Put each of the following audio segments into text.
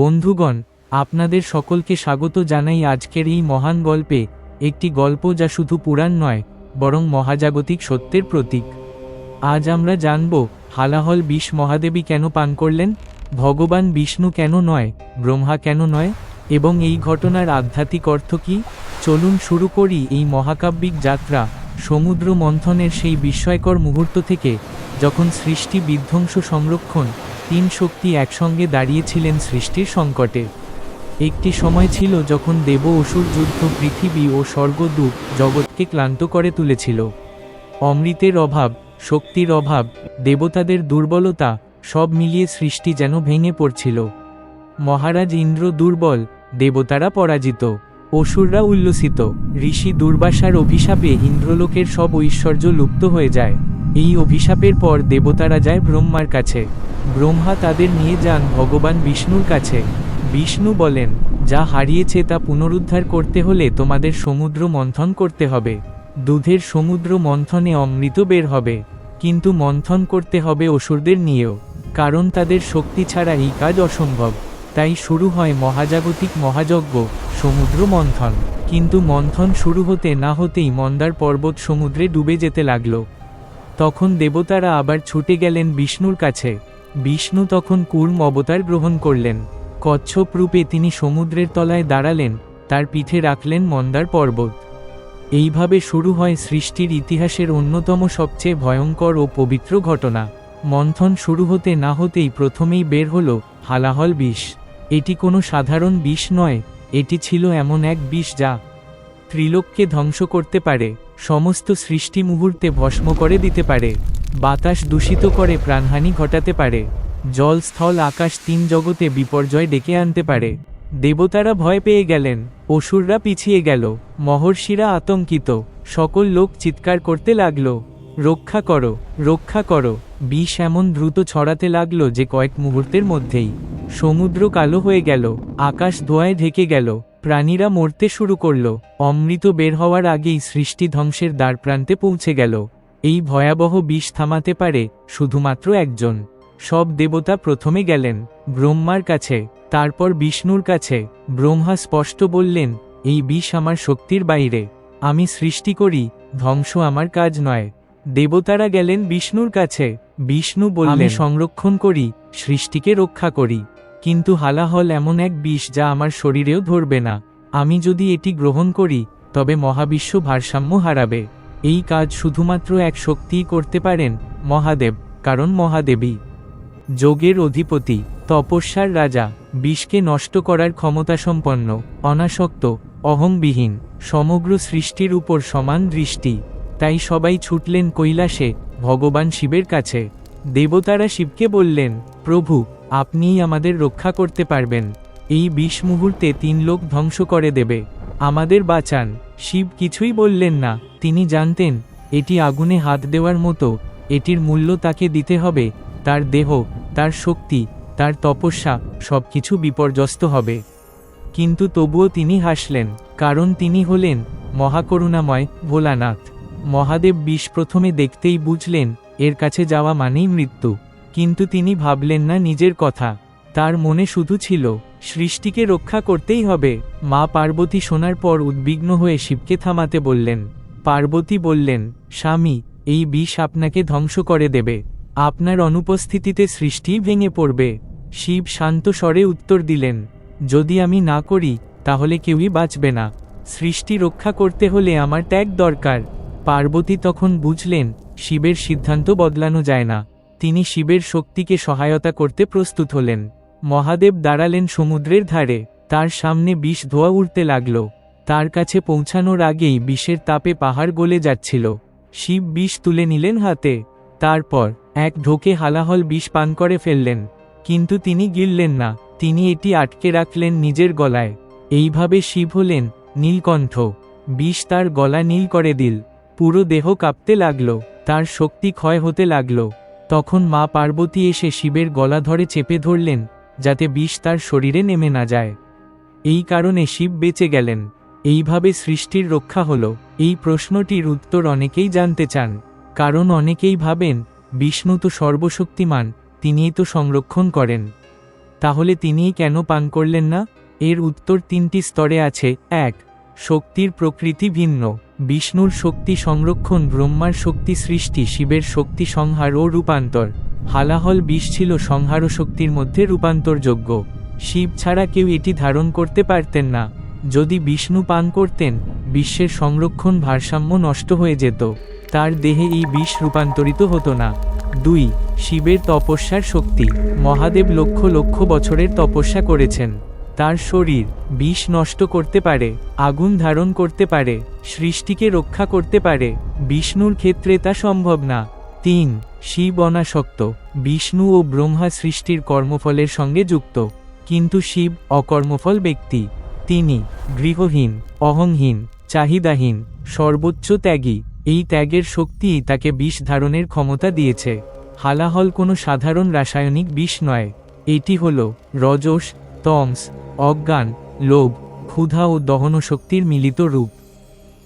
বন্ধুগণ, আপনাদের সকলকে স্বাগত জানাই আজকের এই মহান গল্পে, একটি গল্প যা শুধু পুরাণ নয়, বরং মহাজাগতিক সত্যের প্রতীক। আজ আমরা জানব, হালাহল বিষ মহাদেবী কেন পান করলেন, ভগবান বিষ্ণু কেন নয়, ব্রহ্মা কেন নয়, এবং এই ঘটনার আধ্যাত্মিক অর্থ কী? চলুন শুরু করি এই মহাকাব্যিক যাত্রা, সমুদ্র মন্থনের সেই বিস্ময়কর মুহূর্ত থেকে, যখন সৃষ্টি বিধ্বংস সংরক্ষণ তিন শক্তি একসঙ্গে দাঁড়িয়েছিলেন সৃষ্টির সংকটে। একটি সময় ছিল যখন দেব অসুর যুদ্ধ পৃথিবী ও স্বর্গদূত জগৎকে ক্লান্ত করে তুলেছিল। অমৃতের অভাব, শক্তির অভাব, দেবতাদের দুর্বলতা, সব মিলিয়ে সৃষ্টি যেন ভেঙে পড়ছিল। মহারাজ ইন্দ্র দুর্বল, দেবতারা পরাজিত, অসুররা উল্লসিত, ঋষি দুর্বাসার অভিশাপে ইন্দ্রলোকের সব ঐশ্বর্য লুপ্ত হয়ে যায়। এই অভিশাপের পর দেবতারা যায় ব্রহ্মার কাছে। ব্রহ্মা তাদের নিয়ে যান ভগবান বিষ্ণুর কাছে। বিষ্ণু বলেন, যা হারিয়েছে তা পুনরুদ্ধার করতে হলে তোমাদের সমুদ্র মন্থন করতে হবে। দুধের সমুদ্র মন্থনে অমৃত বের হবে। কিন্তু মন্থন করতে হবে অসুরদের নিয়েও, কারণ তাদের শক্তি ছাড়া এই কাজ অসম্ভব। তাই শুরু হয় মহাজাগতিক মহাযজ্ঞ, সমুদ্র মন্থন। কিন্তু মন্থন শুরু হতে না হতেই মন্দার পর্বত সমুদ্রে ডুবে যেতে লাগল। তখন দেবতারা আবার ছুটে গেলেন বিষ্ণুর কাছে। বিষ্ণু তখন কূর্ম অবতার গ্রহণ করলেন। কচ্ছপ রূপে তিনি সমুদ্রের তলায় দাঁড়ালেন, তার পিঠে রাখলেন মন্দার পর্বত। এইভাবে শুরু হয় সৃষ্টির ইতিহাসের অন্যতম সবচেয়ে ভয়ঙ্কর ও পবিত্র ঘটনা। মন্থন শুরু হতে না হতেই প্রথমেই বের হল হালাহল বিষ। এটি কোনো সাধারণ বিষ নয়, এটি ছিল এমন এক বিষ যা ত্রিলোককে ধ্বংস করতে পারে। সমস্ত সৃষ্টি মুহূর্তে ভস্ম করে দিতে পারে, বাতাস দূষিত করে প্রাণহানি ঘটাতে পারে, জল স্থল আকাশ তিন জগতে বিপর্যয় ডেকে আনতে পারে। দেবতারা ভয় পেয়ে গেলেন, অসুররা পিছিয়ে গেল, মহর্ষিরা আতঙ্কিত, সকল লোক চিৎকার করতে লাগল, রক্ষা করো রক্ষা করো, বিষ এমন দ্রুত ছড়াতে লাগল যে কয়েক মুহূর্তের মধ্যেই সমুদ্র কালো হয়ে গেল, আকাশ ধোঁয়ায় ঢেকে গেল। প্রাণীরা মরতে শুরু করল। অমৃত বের হওয়ার আগেই সৃষ্টি ধ্বংসের দ্বারপ্রান্তে পৌঁছে গেল। এই ভয়াবহ বিষ থামাতে পারে শুধুমাত্র একজন। সব দেবতা প্রথমে গেলেন ব্রহ্মার কাছে, তারপর বিষ্ণুর কাছে। ব্রহ্মা স্পষ্ট বললেন, এই বিষ আমার শক্তির বাইরে। আমি সৃষ্টি করি, ধ্বংস আমার কাজ নয়। দেবতারা গেলেন বিষ্ণুর কাছে। বিষ্ণু বললেন সংরক্ষণ করি, সৃষ্টিকে রক্ষা করি। কিন্তু হালাহল এমন এক বিষ যা আমার শরীরেও ধরবে না। আমি যদি এটি গ্রহণ করি, তবে মহাবিশ্ব ভারসাম্য হারাবে। এই কাজ শুধুমাত্র এক শক্তিই করতে পারেন, মহাদেব, কারণ মহাদেবী যোগের অধিপতি, তপস্যার রাজা, বিষকে নষ্ট করার ক্ষমতাসম্পন্ন, অনাসক্ত, অহংবিহীন, সমগ্র সৃষ্টির উপর সমান দৃষ্টি। তাই সবাই ছুটলেন কৈলাসে, ভগবান শিবের কাছে। দেবতারা শিবকে বললেন, প্রভু আপনিই আমাদের রক্ষা করতে পারবেন। এই বিষ মুহূর্তে তিন লোক ধ্বংস করে দেবে। আমাদের বাঁচান। শিব কিছুই বললেন না। তিনি জানতেন, এটি আগুনে হাত দেওয়ার মতো। এটির মূল্য তাকে দিতে হবে। তার দেহ, তার শক্তি, তার তপস্যা, সবকিছু বিপর্যস্ত হবে। কিন্তু তবুও তিনি হাসলেন, কারণ তিনি হলেন মহাকরুণাময় ভোলানাথ। মহাদেব বিষ প্রথমে দেখতেই বুঝলেন, এর কাছে যাওয়া মানেই মৃত্যু। কিন্তু তিনি ভাবলেন না নিজের কথা। তার মনে শুধু ছিল, সৃষ্টিকে রক্ষা করতেই হবে। মা পার্বতী শোনার পর উদ্বিগ্ন হয়ে শিবকে থামাতে বললেন, পার্বতী বললেন, স্বামী, এই বিষ আপনাকে ধ্বংস করে দেবে। আপনার অনুপস্থিতিতে সৃষ্টি ভেঙে পড়বে। শিব শান্ত স্বরে উত্তর দিলেন, যদি আমি না করি, তাহলে কেউই বাঁচবে না। সৃষ্টি রক্ষা করতে হলে আমার ত্যাগ দরকার। পার্বতী তখন বুঝলেন, শিবের সিদ্ধান্ত বদলানো যায় না। তিনি শিবের শক্তিকে সহায়তা করতে প্রস্তুত হলেন। মহাদেব দাঁড়ালেন সমুদ্রের ধারে, তার সামনে বিষ ধোয়া উঠতে লাগল। তার কাছে পৌঁছানোর আগেই বিষের তাপে পাহাড় গলে যাচ্ছিল। শিব বিষ তুলে নিলেন হাতে। তারপর এক ঢোকে হালাহল বিষ পান করে ফেললেন। কিন্তু তিনি গিললেন না, তিনি এটি আটকে রাখলেন নিজের গলায়। এইভাবে শিব হলেন নীলকণ্ঠ। বিষ তার গলা নীল করে দিল। পুরো দেহ কাঁপতে লাগল, তার শক্তি ক্ষয় হতে লাগল। তখন মা পার্বতী এসে শিবের গলা ধরে চেপে ধরলেন, যাতে বিষ তার শরীরে নেমে না যায়। এই কারণে শিব বেঁচে গেলেন। এইভাবে সৃষ্টির রক্ষা হল। এই প্রশ্নটির উত্তর অনেকেই জানতে চান। কারণ অনেকেই ভাবেন, বিষ্ণু তো সর্বশক্তিমান, তিনিই তো সংরক্ষণ করেন। তাহলে তিনিই কেন পান করলেন না? এর উত্তর তিনটি স্তরে আছে। এক শক্তির প্রকৃতি ভিন্ন। বিষ্ণুর শক্তি সংরক্ষণ, ব্রহ্মার শক্তি সৃষ্টি, শিবের শক্তি সংহার ও রূপান্তর। হালাহল বিষ ছিল সংহার শক্তির মধ্যে রূপান্তরযোগ্য। শিব ছাড়া কেউ এটি ধারণ করতে পারতেন না। যদি বিষ্ণু পান করতেন, বিশ্বের সংরক্ষণ ভারসাম্য নষ্ট হয়ে যেত। তার দেহে এই বিষ রূপান্তরিত হতো না। দুই, শিবের তপস্যার শক্তি। মহাদেব লক্ষ লক্ষ বছরের তপস্যা করেছেন। তার শরীর বিষ নষ্ট করতে পারে, আগুন ধারণ করতে পারে, সৃষ্টিকে রক্ষা করতে পারে, বিষ্ণুর ক্ষেত্রে তা সম্ভব না। তিন, শিব অনাসক্ত, বিষ্ণু ও ব্রহ্মা সৃষ্টির কর্মফলের সঙ্গে যুক্ত, কিন্তু শিব অকর্মফল ব্যক্তি। তিনি গৃহহীন, অহংহীন, চাহিদাহীন, সর্বোচ্চ ত্যাগী, এই ত্যাগের শক্তিই তাকে বিষ ধারণের ক্ষমতা দিয়েছে। হালাহল কোনো সাধারণ রাসায়নিক বিষ নয়। এটি হল রজস তমস অজ্ঞান, লোভ, ক্ষুধা ও দহন শক্তির মিলিত রূপ।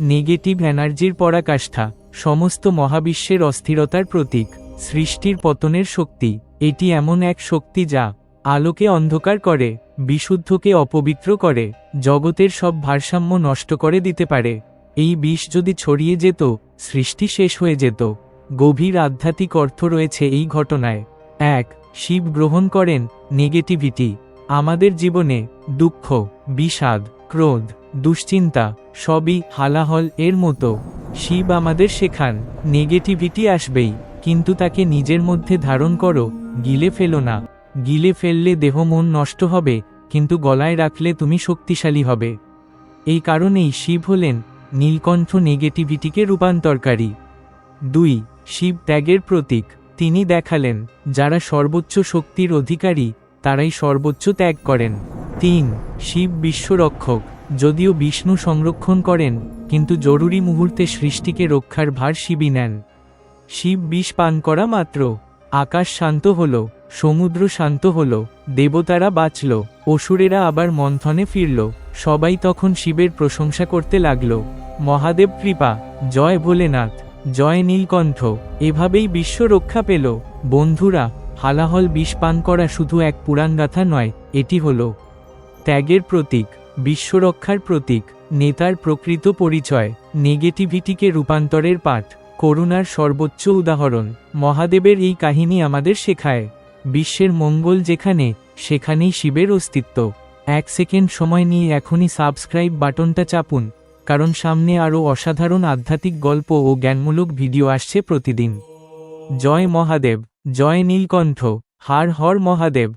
নেগেটিভ এনার্জির পরাকাষ্ঠা, সমস্ত মহাবিশ্বের অস্থিরতার প্রতীক, সৃষ্টির পতনের শক্তি। এটি এমন এক শক্তি যা আলোকে অন্ধকার করে, বিশুদ্ধকে অপবিত্র করে, জগতের সব ভারসাম্য নষ্ট করে দিতে পারে। এই বিষ যদি ছড়িয়ে যেত, সৃষ্টি শেষ হয়ে যেত। গভীর আধ্যাত্মিক অর্থ রয়েছে এই ঘটনায়। এক, শিব গ্রহণ করেন নেগেটিভিটি। আমাদের জীবনে দুঃখ, বিষাদ, ক্রোধ, দুশ্চিন্তা সবই হালাহল এর মতো। শিব আমাদের শেখান নেগেটিভিটি আসবেই, কিন্তু তাকে নিজের মধ্যে ধারণ করো, গিলে ফেলো না। গিলে ফেললে দেহ মন নষ্ট হবে, কিন্তু গলায় রাখলে তুমি শক্তিশালী হবে। এই কারণেই শিব হলেন নীলকণ্ঠ নেগেটিভিটিকে রূপান্তরকারী। দুই, শিব ত্যাগের প্রতীক। তিনি দেখালেন, যারা সর্বোচ্চ শক্তির অধিকারী তারাই সর্বোচ্চ ত্যাগ করেন। তিন, শিব বিশ্বরক্ষক। যদিও বিষ্ণু সংরক্ষণ করেন, কিন্তু জরুরি মুহূর্তে সৃষ্টিকে রক্ষার ভার শিবই নেন। শিব বিষ পান করা মাত্র। আকাশ শান্ত হল, সমুদ্র শান্ত হল, দেবতারা বাঁচল, অসুরেরা আবার মন্থনে ফিরল, সবাই তখন শিবের প্রশংসা করতে লাগল। মহাদেব কৃপা, জয় ভোলেনাথ, জয় নীলকণ্ঠ, এভাবেই বিশ্ব রক্ষা পেল। বন্ধুরা হালাহল বিষ পান করা শুধু এক পুরাণগাথা নয়, এটি হল ত্যাগের প্রতীক, বিশ্বরক্ষার প্রতীক, নেতার প্রকৃত পরিচয়, নেগেটিভিটিকে রূপান্তরের পাঠ, করুণার সর্বোচ্চ উদাহরণ। মহাদেবের এই কাহিনী আমাদের শেখায়। বিশ্বের মঙ্গল যেখানে, সেখানেই শিবের অস্তিত্ব। এক সেকেন্ড সময় নিয়ে এখনই সাবস্ক্রাইব বাটনটা চাপুন, কারণ সামনে আরও অসাধারণ আধ্যাত্মিক গল্প ও জ্ঞানমূলক ভিডিও আসছে প্রতিদিন। জয় মহাদেব। জয় নীলকণ্ঠ হার হর মহাদেব।